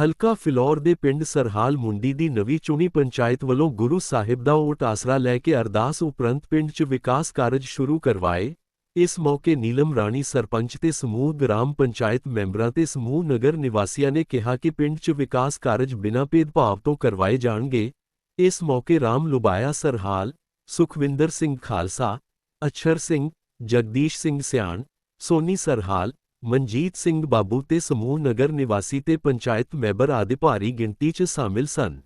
ਹਲਕਾ ਫਿਲੌਰ ਦੇ ਪਿੰਡ ਸਰਹਾਲ ਮੁੰਡੀ ਦੀ ਨਵੀਂ ਚੁਣੀ ਪੰਚਾਇਤ ਵੱਲੋਂ ਗੁਰੂ ਸਾਹਿਬ ਦਾ ਓਟ ਆਸਰਾ ਲੈ ਕੇ ਅਰਦਾਸ ਉਪਰੰਤ ਪਿੰਡ 'ਚ ਵਿਕਾਸ ਕਾਰਜ ਸ਼ੁਰੂ ਕਰਵਾਏ। ਇਸ ਮੌਕੇ ਨੀਲਮ ਰਾਣੀ ਸਰਪੰਚ ਤੇ ਸਮੂਹ ਗ੍ਰਾਮ ਪੰਚਾਇਤ ਮੈਂਬਰਾਂ ਤੇ ਸਮੂਹ ਨਗਰ ਨਿਵਾਸੀਆਂ ਨੇ ਕਿਹਾ ਕਿ ਪਿੰਡ 'ਚ ਵਿਕਾਸ ਕਾਰਜ ਬਿਨਾਂ ਭੇਦਭਾਵ ਤੋਂ ਕਰਵਾਏ ਜਾਣਗੇ। ਇਸ ਮੌਕੇ ਰਾਮ ਲੁਬਾਇਆ ਸਰਹਾਲ, ਸੁਖਵਿੰਦਰ ਸਿੰਘ ਖਾਲਸਾ, ਅਛਰ ਸਿੰਘ, ਜਗਦੀਸ਼ ਸਿੰਘ ਸਿਆਣ, ਸੋਨੀ ਸਰਹਾਲ ਮਨਜੀਤ ਸਿੰਘ ਬਾਬੂ ਤੇ ਸਮੂਹ ਨਗਰ ਨਿਵਾਸੀ ਤੇ ਪੰਚਾਇਤ ਮੈਂਬਰ ਆਦਿ ਭਾਰੀ ਗਿਣਤੀ 'ਚ ਸ਼ਾਮਿਲ ਸਨ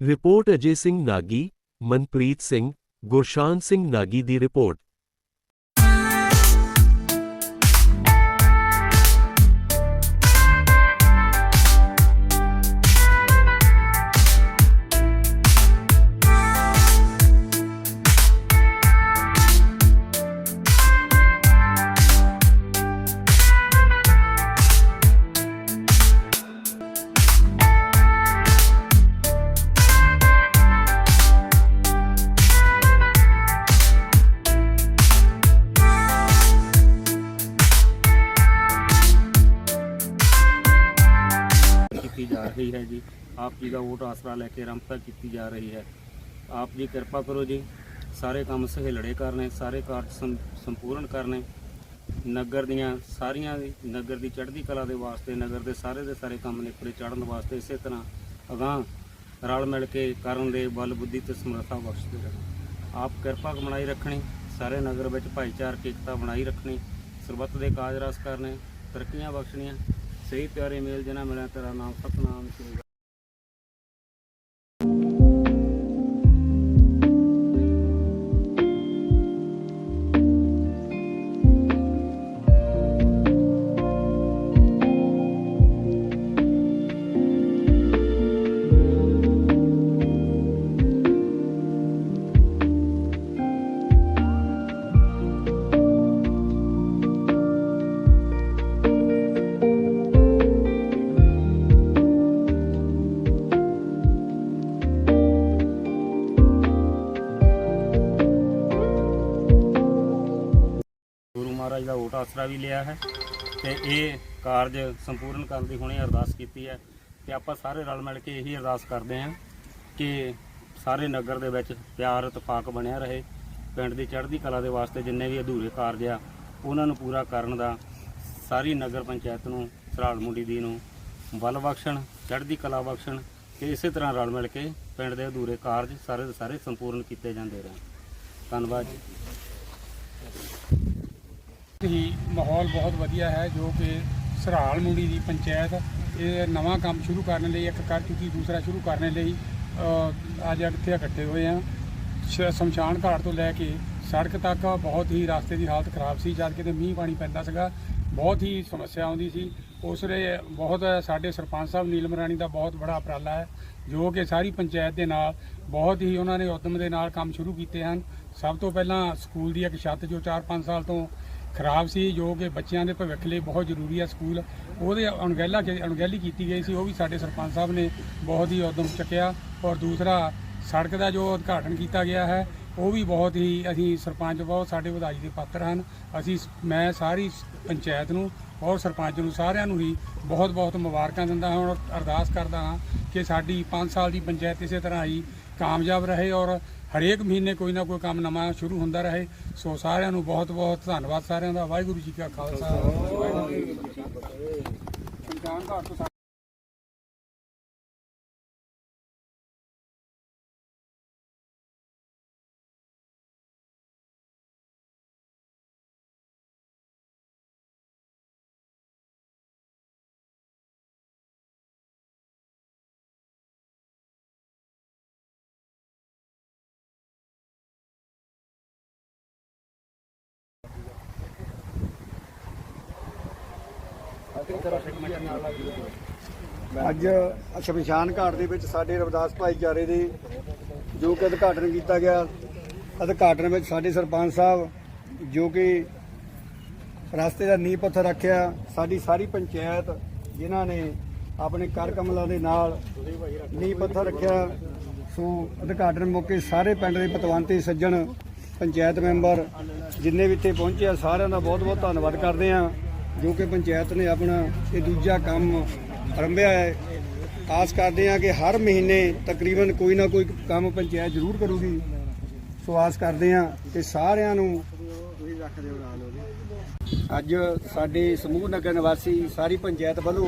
ਰਿਪੋਰਟ ਅਜੇ ਸਿੰਘ ਨਾਗੀ ਮਨਪ੍ਰੀਤ ਸਿੰਘ ਗੁਰਸ਼ਾਨ ਸਿੰਘ ਨਾਗੀ ਦੀ ਰਿਪੋਰਟ ਰਹੀ ਹੈ ਜੀ ਆਪ ਜੀ ਦਾ ਵੋਟ ਆਸਰਾ ਲੈ ਕੇ ਰੰਪਤਾ ਕੀਤੀ ਜਾ ਰਹੀ ਹੈ। ਆਪ ਜੀ ਕਿਰਪਾ ਕਰੋ ਜੀ। ਸਾਰੇ ਕੰਮ ਸਹੇਲੜੇ ਕਰਨੇ ਸਾਰੇ ਕਾਰਜ ਸੰਪੂਰਨ ਕਰਨੇ ਨਗਰ ਦੀਆਂ ਸਾਰੀਆਂ ਦੀ, ਨਗਰ ਦੀ ਚੜ੍ਹਦੀ ਕਲਾ ਦੇ ਵਾਸਤੇ, ਨਗਰ ਦੇ ਸਾਰੇ ਦੇ ਸਾਰੇ ਕੰਮ ਨੇਪਰੇ ਚੜ੍ਹਨ ਵਾਸਤੇ ਇਸੇ ਤਰ੍ਹਾਂ ਅਗਾਂਹ ਰਲ ਮਿਲ ਕੇ ਕਰਨ ਦੇ ਬਲ ਬੁੱਧੀ ਤੇ ਸਮਰੱਥਾ ਬਖਸ਼ਦੇ ਰਹਿਣਾ ਆਪ ਕਿਰਪਾ ਬਣਾਈ ਰੱਖਣੀ, ਸਾਰੇ ਨਗਰ ਵਿੱਚ ਭਾਈਚਾਰਕ ਏਕਤਾ ਬਣਾਈ ਰੱਖਣੀ, ਸਰਬੱਤ ਦੇ ਕਾਜ ਰਸ ਕਰਨੇ, ਤਰੱਕੀਆਂ ਬਖਸ਼ਣੀਆਂ ਸਹੀ ਪਿਆਰੇ ਮੇਲ ਜਨਾ ਮਿਲਿਆ ਤੇਰਾ ਨਾਮ ਸਤਨਾਮ ਸ੍ਰੀ ਮਹਾਰਾਜ ਦਾ ਓਟ ਆਸਰਾ ਵੀ ਲਿਆ ਹੈ ਤੇ ਇਹ ਕਾਰਜ ਸੰਪੂਰਨ ਕਰਨ ਦੀ ਹੁਣੇ ਅਰਦਾਸ ਕੀਤੀ ਹੈ ਤੇ ਆਪਾਂ ਸਾਰੇ ਰਲ ਮਿਲ ਕੇ ਇਹੀ ਅਰਦਾਸ ਕਰਦੇ ਹਾਂ ਕਿ ਸਾਰੇ ਨਗਰ ਦੇ ਵਿੱਚ ਪਿਆਰ ਇਤਫਾਕ ਬਣਿਆ ਰਹੇ, ਪਿੰਡ ਦੀ ਚੜ੍ਹਦੀ ਕਲਾ ਦੇ ਵਾਸਤੇ ਜਿੰਨੇ ਵੀ ਅਧੂਰੇ ਕਾਰਜ ਆ, ਉਹਨਾਂ ਨੂੰ ਪੂਰਾ ਕਰਨ ਦਾ ਸਾਰੀ ਨਗਰ ਪੰਚਾਇਤ ਨੂੰ ਸਰਾਲ ਮੁੰਡੀ ਦੀ ਨੂੰ ਬਲ ਬਖਸ਼ਣ, ਚੜ੍ਹਦੀ ਕਲਾ ਬਖਸ਼ਣ ਤੇ ਇਸੇ ਤਰ੍ਹਾਂ ਰਲ ਮਿਲ ਕੇ ਪਿੰਡ ਦੇ ਅਧੂਰੇ ਕਾਰਜ ਸਾਰੇ ਦੇ ਸਾਰੇ ਸੰਪੂਰਨ ਕੀਤੇ ਜਾਂਦੇ ਰਹਿਣ। ਧੰਨਵਾਦ ਜੀ। ਹੀ ਮਾਹੌਲ ਬਹੁਤ ਵਧੀਆ ਹੈ ਜੋ ਕਿ ਸਰਾਲ ਮੁੰਡੀ ਦੀ ਪੰਚਾਇਤ ਇਹ ਨਵਾਂ ਕੰਮ ਸ਼ੁਰੂ ਕਰਨ ਲਈ ਇੱਕ ਕਰ ਚੁੱਕੀ, ਦੂਸਰਾ ਸ਼ੁਰੂ ਕਰਨ ਲਈ ਅੱਜ ਇੱਥੇ ਇਕੱਠੇ ਹੋਏ ਆ। ਸ਼ਮਸ਼ਾਨ ਘਾਟ ਤੋਂ ਲੈ ਕੇ ਸੜਕ ਤੱਕ ਬਹੁਤ ਹੀ ਰਸਤੇ ਦੀ ਹਾਲਤ ਖਰਾਬ ਸੀ, ਜਦ ਕਿਤੇ ਮੀਂਹ ਪਾਣੀ ਪੈਂਦਾ ਸੀਗਾ, ਬਹੁਤ ਹੀ ਸਮੱਸਿਆ ਆਉਂਦੀ ਸੀ। ਉਸ ਦੇ ਬਹੁਤ ਸਾਡੇ ਸਰਪੰਚ ਸਾਹਿਬ ਨੀਲਮ ਰਾਣੀ ਦਾ ਬਹੁਤ ਬੜਾ ਉਪਰਾਲਾ ਹੈ, ਜੋ ਕਿ ਸਾਰੀ ਪੰਚਾਇਤ ਦੇ ਨਾਲ ਬਹੁਤ ਹੀ ਉਹਨਾਂ ਨੇ ਉਦਮ ਦੇ ਨਾਲ ਕੰਮ ਸ਼ੁਰੂ ਕੀਤੇ ਹਨ। ਸਭ ਤੋਂ ਪਹਿਲਾਂ ਸਕੂਲ ਦੀ ਇੱਕ ਛੱਤ ਜੋ 4-5 ਸਾਲ ਤੋਂ ਖਰਾਬ ਸੀ, ਜੋ ਕਿ ਬੱਚਿਆਂ ਦੇ ਭਵਿੱਖ ਲਈ ਬਹੁਤ ਜ਼ਰੂਰੀ ਹੈ ਸਕੂਲ। ਉਹਦੇ ਅਣਗਹਿਲਾ ਅਣਗਹਿਲੀ ਕੀਤੀ ਗਈ ਸੀ, ਉਹ ਵੀ ਸਾਡੇ ਸਰਪੰਚ ਸਾਹਿਬ ਨੇ ਬਹੁਤ ਹੀ ਉਦਮ ਚੱਕਿਆ। ਔਰ ਦੂਸਰਾ, ਸੜਕ ਦਾ ਜੋ ਉਦਘਾਟਨ ਕੀਤਾ ਗਿਆ ਹੈ ਉਹ ਵੀ ਬਹੁਤ ਹੀ ਅਸੀਂ ਸਰਪੰਚ ਬਹੁਤ ਸਾਡੇ ਵਧਾਈ ਦੇ ਪਾਤਰ ਹਨ। ਅਸੀਂ ਮੈਂ ਸਾਰੀ ਪੰਚਾਇਤ ਨੂੰ ਔਰ ਸਰਪੰਚ ਨੂੰ ਸਾਰਿਆਂ ਨੂੰ ਹੀ ਬਹੁਤ ਬਹੁਤ ਮੁਬਾਰਕਾਂ ਦਿੰਦਾ ਹਾਂ ਔਰ ਅਰਦਾਸ ਕਰਦਾ ਹਾਂ ਕਿ ਸਾਡੀ 5 ਸਾਲ ਦੀ ਪੰਚਾਇਤ ਇਸੇ ਤਰ੍ਹਾਂ ਹੀ ਕਾਮਯਾਬ ਰਹੇ ਔਰ ਹਰੇਕ ਮਹੀਨੇ ਕੋਈ ਨਾ ਕੋਈ ਕੰਮ ਨਵਾਂ ਸ਼ੁਰੂ ਹੁੰਦਾ ਰਹੇ। ਸੋ ਸਾਰਿਆਂ ਨੂੰ ਬਹੁਤ ਬਹੁਤ ਧੰਨਵਾਦ ਸਾਰਿਆਂ ਦਾ। ਵਾਹਿਗੁਰੂ ਜੀ ਕਾ ਖਾਲਸਾ। ਵਾਹਿਗੁਰੂ ਜੀ ਕੀ ਫਤਿਹ। ਅੱਜ ਸ਼ਮਸ਼ਾਨ ਘਾਟ ਦੇ ਵਿੱਚ ਸਾਡੇ ਰਵਿਦਾਸ ਭਾਈਚਾਰੇ ਦੇ ਜੋ ਕਿ ਉਦਘਾਟਨ ਕੀਤਾ ਗਿਆ। ਉਦਘਾਟਨ ਵਿੱਚ ਸਾਡੇ ਸਰਪੰਚ ਸਾਹਿਬ ਜੋ ਕਿ ਰਸਤੇ ਦਾ ਨੀਂਹ ਪੱਥਰ ਰੱਖਿਆ, ਸਾਡੀ ਸਾਰੀ ਪੰਚਾਇਤ ਜਿਨ੍ਹਾਂ ਨੇ ਆਪਣੇ ਕਰ ਕਮਲਾਂ ਦੇ ਨਾਲ ਨੀਂਹ ਪੱਥਰ ਰੱਖਿਆ। ਸੋ ਉਦਘਾਟਨ ਮੌਕੇ ਸਾਰੇ ਪਿੰਡ ਦੇ ਪਤਵੰਤੇ, ਸੱਜਣ, ਪੰਚਾਇਤ ਮੈਂਬਰ ਜਿੰਨੇ ਵੀ ਇੱਥੇ ਪਹੁੰਚੇ ਆ, ਸਾਰਿਆਂ ਦਾ ਬਹੁਤ ਬਹੁਤ ਧੰਨਵਾਦ ਕਰਦੇ ਆ। ਜੋ ਕਿ ਪੰਚਾਇਤ ਨੇ ਆਪਣਾ ਇਹ ਦੂਜਾ ਕੰਮ ਆਰੰਭਿਆ ਹੈ। ਆਸ ਕਰਦੇ ਹਾਂ ਕਿ ਹਰ ਮਹੀਨੇ ਤਕਰੀਬਨ ਕੋਈ ਨਾ ਕੋਈ ਕੰਮ ਪੰਚਾਇਤ ਜ਼ਰੂਰ ਕਰੂਗੀ। ਸੋ ਆਸ ਕਰਦੇ ਹਾਂ ਕਿ ਸਾਰਿਆਂ ਨੂੰ ਤੁਸੀਂ ਰੱਖ ਅੱਜ ਸਾਡੇ ਸਮੂਹ ਨਗਰ ਨਿਵਾਸੀ ਸਾਰੀ ਪੰਚਾਇਤ ਵੱਲੋਂ